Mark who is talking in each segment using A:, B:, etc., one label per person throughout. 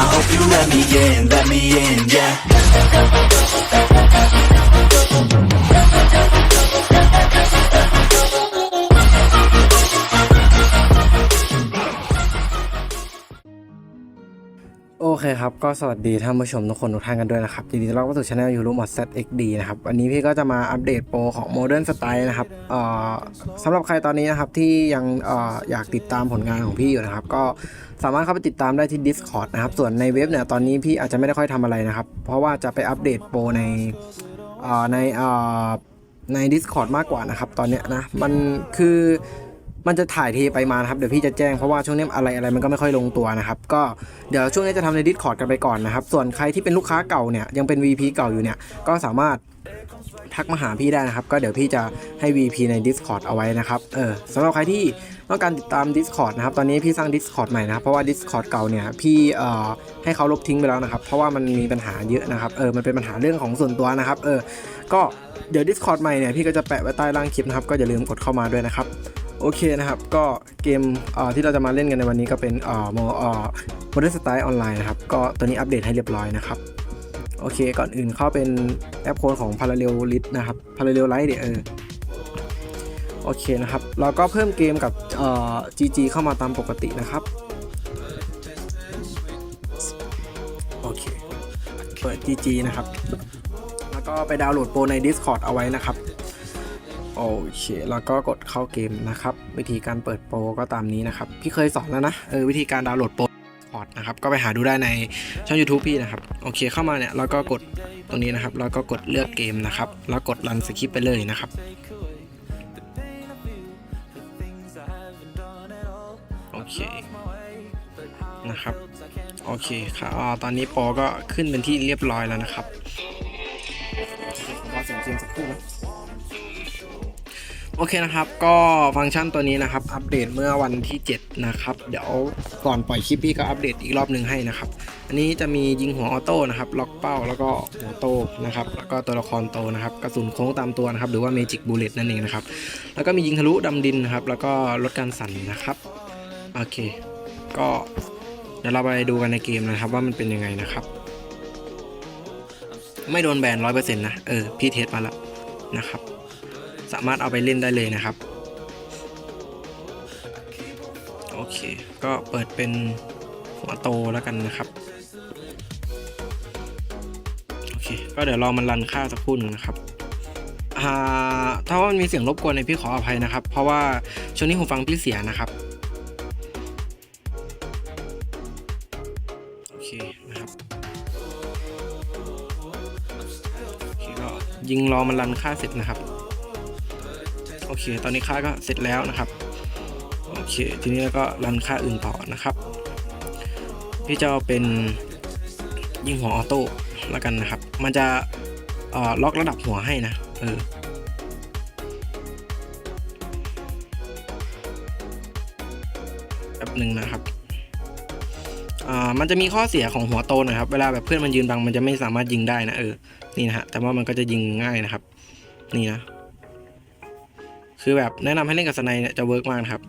A: I hope you let me in, let me in, yeah.
B: เคครับก็สวัสดีท่านผู้ชมทุกคนทุกท่านกันด้วยนะครับยินดีต้อนรับเข้าสู่ช anel ยูรูมอด ZXD นะครับวันนี้พี่ก็จะมาอัปเดตโปรของ Modern Style นะครับเอ่อสำหรับใครตอนนี้นะครับที่ยังเอ่ออยากติดตามผลงานของพี่อยู่นะครับก็สามารถเข้าไปติดตามได้ที่ Discord นะครับส่วนในเว็บเนี่ยตอนนี้พี่อาจจะไม่ได้ค่อยทำอะไรนะครับ เพราะว่าจะไปอัปเดตโปรในเอ่อในเอ่อใน Discord มากกว่านะครับตอนเนี้ยนะมันคือ มันจะถ่ายเทไปมานะครับเดี๋ยวพี่จะแจ้งเพราะว่าช่วงนี้อะไรอะไรมันก็ไม่ค่อยลงตัวนะครับก็เดี๋ยวช่วงนี้จะทำใน Discord กันไปก่อนนะครับ ส่วนใครที่เป็นลูกค้าเก่าเนี่ยยังเป็น VP เก่าอยู่เนี่ยก็สามารถทักมาหาพี่ได้นะครับ ก็เดี๋ยวพี่จะให้ VP ใน Discord เอาไว้นะครับเออสำหรับใครที่ต้องการติดตาม Discord นะครับ ตอนนี้พี่สร้าง Discord ใหม่นะครับ เพราะว่า Discord เก่าเนี่ยพี่เอ่อให้เขาลบทิ้งไปแล้วนะครับ เพราะว่ามันมีปัญหาเยอะนะครับ เออ มันเป็นปัญหาเรื่องของส่วนตัวนะครับ เออ ก็เดี๋ยว Discord ใหม่เนี่ยพี่ก็จะแปะไว้ใต้ล่างคลิปนะครับ ก็อย่าลืมกดเข้ามาด้วยนะครับ โอเคนะครับ ก็เกมที่เราจะมาเล่นกันในวันนี้ก็เป็นเอ่อโมเอ่อ Modern Style Online นะครับ ก็ตัวนี้อัปเดตให้เรียบร้อยนะครับ โอเค ก่อนอื่นเข้าเป็นแอปโค้ดของ Parallel List นะครับ Parallel Light เดี๋ยวเออโอเคนะครับ เราก็เพิ่มเกมกับเอ่อ GG เข้ามาตามปกตินะครับ โอเค เปิด GG นะครับ แล้วก็ไปดาวน์โหลดโปรใน Discord เอาไว้นะครับ โอเค แล้วก็กดเข้าเกมนะครับ วิธีการเปิดโปรก็ตามนี้นะครับ พี่เคยสอนแล้วนะ เออวิธีการดาวน์โหลดโปรพอร์ตนะครับ ก็ไปหาดูได้ในช่อง YouTube พี่นะครับ โอเคเข้ามาเนี่ยแล้วก็กดตรงนี้นะครับ แล้วก็กดเลือกเกมนะครับ แล้วกดรันสคริปไปเลยนะครับโอเคนะครับโอเคครับตอนนี้โปรก็ขึ้นเป็นที่เรียบร้อยแล้วนะครับรอเสียงเกมสักครู่นะ โอเคนะครับ ก็ฟังก์ชันตัวนี้นะครับ อัปเดตเมื่อวันที่ 7 นะครับ เดี๋ยวก่อนปล่อยคลิปพี่ก็อัปเดตอีกรอบหนึ่งให้นะครับ อันนี้จะมียิงหัวออโต้นะครับ ล็อกเป้าแล้วก็หัวโต้นะครับ แล้วก็ตัวละครโตนะครับ กระสุนโค้งตามตัวนะครับ หรือว่าเมจิกบูเลตนั่นเองนะครับ แล้วก็มียิงทะลุดำดินนะครับ แล้วก็ลดการสั่นนะครับ โอเค ก็เดี๋ยวเราไปดูกันในเกมนะครับ ว่ามันเป็นยังไงนะครับ ไม่โดนแบนร้อยเปอร์เซ็นต์นะ เออ พี่เทสมาแล้วนะครับ สามารถเอาไปเล่นได้เลยนะครับ โอเค ก็เปิดเป็นหัวโตแล้วกันนะครับ โอเค ก็เดี๋ยวรอมันรันค่าสักครู่นึงนะครับถ้าว่ามันมีเสียงรบกวนในพี่ขออภัยนะครับ เพราะว่าช่วงนี้หูฟังพี่เสียนะครับ โอเคนะครับโอเคก็ยิงรอมันรันค่าเสร็จนะครับ โอเค ตอนนี้ค่าก็เสร็จแล้วนะครับ โอเค ทีนี้แล้วก็รันค่าอื่นต่อนะครับ พี่จะเอาเป็นยิงหัวออโต้แล้วกันนะครับ มันจะล็อกระดับหัวให้นะเออแป๊บหนึ่งนะครับอ่ามันจะมีข้อเสียของหัวโตนะครับ เวลาแบบเพื่อนมันยืนบังมันจะไม่สามารถยิงได้นะเออ นี่นะฮะ แต่ว่ามันก็จะยิงง่ายนะครับ นี่นะ คือแบบแนะนำให้เล่นกับสไนเนี่ยจะเวิร์กมากครับ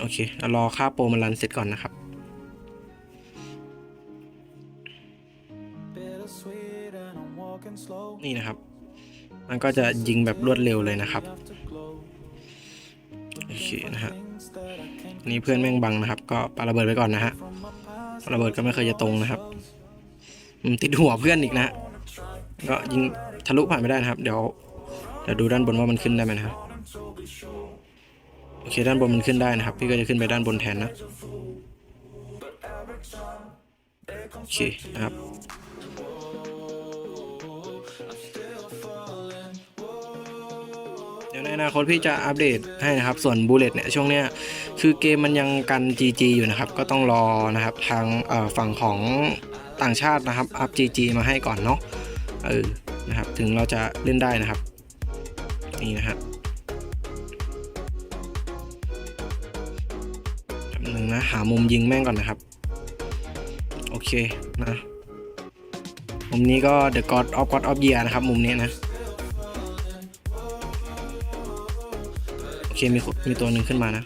B: โอเคเรารอค่าโปรมันรันเสร็จก่อนนะครับ นี่นะครับ มันก็จะยิงแบบรวดเร็วเลยนะครับ โอเคนะฮะนี่เพื่อนแม่งบังนะครับ ก็ปาระเบิดไปก่อนนะฮะระเบิดก็ไม่เคยจะตรงนะครับติดหัวเพื่อนอีกนะฮะก็ยิงทะลุผ่านไม่ได้นะครับ เดี๋ยว เดี๋ยวดูด้านบนว่ามันขึ้นได้ไหมนะครับโอเคด้านบนมันขึ้นได้นะครับ พี่ก็จะขึ้นไปด้านบนแทนนะโอเคนะครับเดี๋ยวในอนาคตพี่จะอัปเดตให้นะครับ ส่วนบูเลตเนี่ยช่วงเนี้ยคือเกมมันยังกัน GG อยู่นะครับ ก็ต้องรอนะครับทางฝั่งของต่างชาตินะครับอัพ GG มาให้ก่อนเนาะเออนะครับถึงเราจะเล่นได้นะครับ นี่นะฮะแป๊บนึงนะหามุมยิงแม่งก่อนนะครับ โอเคนะมุมนี้ก็ The God of God of Year นะครับ มุมนี้นะโอเคมีมีตัวหนึ่งขึ้นมานะ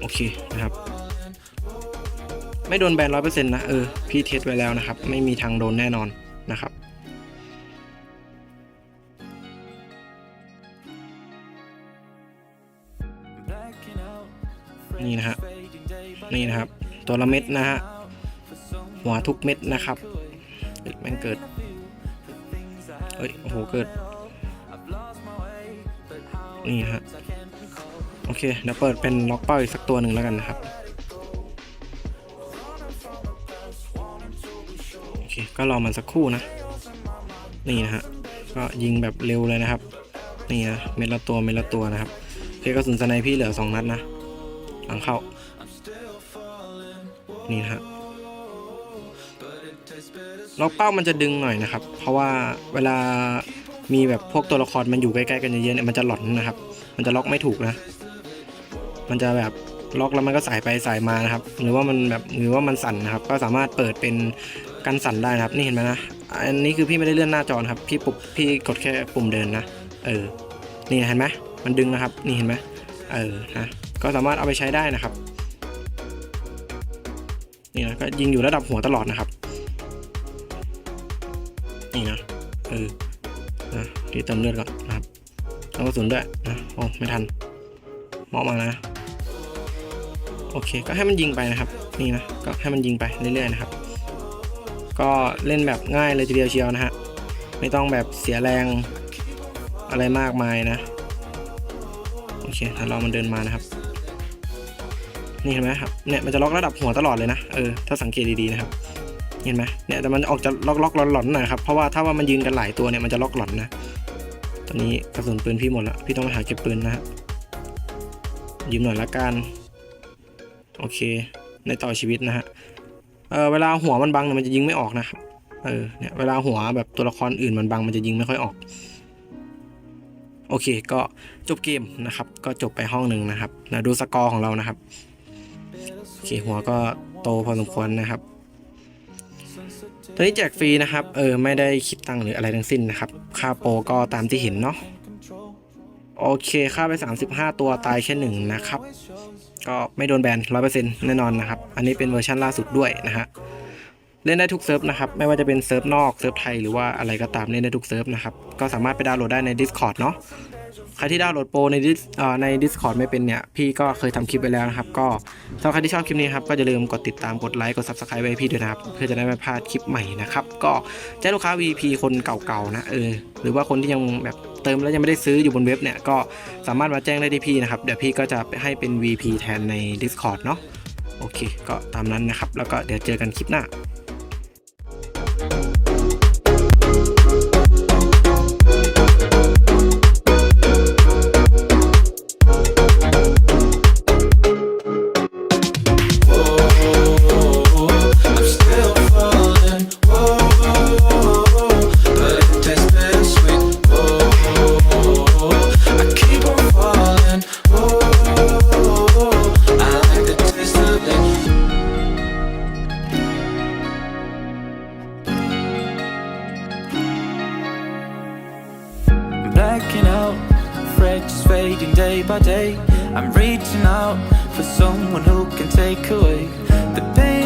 B: โอเคนะครับ ไม่โดนแบนร้อยเปอร์เซ็นต์นะ เออ พี่เทสไว้แล้วนะครับ ไม่มีทางโดนแน่นอนนะครับ นี่นะฮะนี่นะครับ ตัวละเม็ดนะฮะหัวทุกเม็ดนะครับเอ้ยแม่งเกิดเฮ้ยโอ้โหเกิดนี่ฮะโอเคเดี๋ยวเปิดเป็นล็อกเป้าอีกสักตัวหนึ่งแล้วกันนะครับโอเคก็รอมันสักครู่นะ นี่นะฮะก็ยิงแบบเร็วเลยนะครับ นี่นะเม็ดละตัวเม็ดละตัวนะครับโอเคกระสุนสไนพี่เหลือสองนัดนะ หลังเข้า นี่นะฮะล็อกเป้ามันจะดึงหน่อยนะครับ เพราะว่าเวลามีแบบพวกตัวละครมันอยู่ใกล้ๆกันเยอะๆเนี่ยมันจะหลอนนะครับ มันจะล็อกไม่ถูกนะ มันจะแบบล็อกแล้วมันก็สายไปสายมานะครับ หรือว่ามันแบบหรือว่ามันสั่นนะครับ ก็สามารถเปิดเป็นกันสั่นได้นะครับ นี่เห็นไหมนะ อันนี้คือพี่ไม่ได้เลื่อนหน้าจอนครับ พี่ปุบพี่กดแค่ปุ่มเดินนะ เออ นี่เห็นไหมมันดึงนะครับ นี่เห็นไหมเออ นะ ก็สามารถเอาไปใช้ได้นะครับนี่นะก็ยิงอยู่ระดับหัวตลอดนะครับ นี่นะเออนะที่เติมเลือดก่อนนะครับต้องกระสุนด้วยนะโอ้ไม่ทันเหมาะมานะ โอเคก็ให้มันยิงไปนะครับ นี่นะก็ให้มันยิงไปเรื่อยๆนะครับ ก็เล่นแบบง่ายเลยทีเดียวเชียวนะฮะไม่ต้องแบบเสียแรงอะไรมากมายนะ โอเคถ้าเรามันเดินมานะครับ นี่เห็นไหมครับเนี่ยมันจะล็อกระดับหัวตลอดเลยนะเออถ้าสังเกตดีๆนะครับเห็นไหมเนี่ยแต่มันออกจะล็อกล็อกหลอนๆหน่อยครับเพราะว่าถ้าว่ามันยืนกันหลายตัวเนี่ยมันจะล็อกหลอนนะตอนนี้กระสุนปืนพี่หมดละพี่ต้องไปหาเก็บปืนนะฮะยืมหน่อยละกันโอเค ในต่อชีวิตนะฮะเออเวลาหัวมันบังเนี่ยมันจะยิงไม่ออกนะครับเออเนี่ยเวลาหัวแบบตัวละครอื่นมันบังมันจะยิงไม่ค่อยออก โอเค ก็จบเกมนะครับ ก็จบไปห้องหนึ่งนะครับนะดูสกอร์ของเรานะครับ โอเคหัวก็โตพอสมควรนะครับตอนนี้แจกฟรีนะครับ เออ ไม่ได้คิดตังค์หรืออะไรทั้งสิ้นนะครับ ค่าโปรก็ตามที่เห็นเนาะ โอเคค่าไป 35 ตัวตายแค่หนึ่งนะครับ ก็ไม่โดนแบน100%แน่นอนนะครับ อันนี้เป็นเวอร์ชันล่าสุดด้วยนะฮะ เล่นได้ทุกเซิร์ฟนะครับ ไม่ว่าจะเป็นเซิร์ฟนอก เซิร์ฟไทยหรือว่าอะไรก็ตามเล่นได้ทุกเซิร์ฟนะครับ ก็สามารถไปดาวน์โหลดได้ใน Discord เนาะ ครที่ดาวน์โหลดโปรในดิสใน Discord ไม่เป็นเนี่ย พี่ก็เคยทำคลิปไปแล้วนะครับ ก็สำหรับใครที่ชอบคลิปนี้ครับ ก็อย่าลืมกดติดตามกดไลค์กด Subscribe ไว้ให้พี่ด้วยนะครับ เพื่อจะได้ไม่พลาดคลิปใหม่นะครับ ก็แจ้งลูกค้า VP คนเก่าๆนะเออหรือว่าคนที่ยังแบบเติมแล้วยังไม่ได้ซื้ออยู่บนเว็บเนี่ยก็สามารถมาแจ้งได้ที่พี่นะครับเดี๋ยวพี่ก็จะให้เป็น VP แทนใน Discord เนาะโอเค ก็ตามนั้นนะครับ แล้วก็เดี๋ยวเจอกันคลิปหน้า
A: fading day by day. I'm reaching out for someone who can take away the pain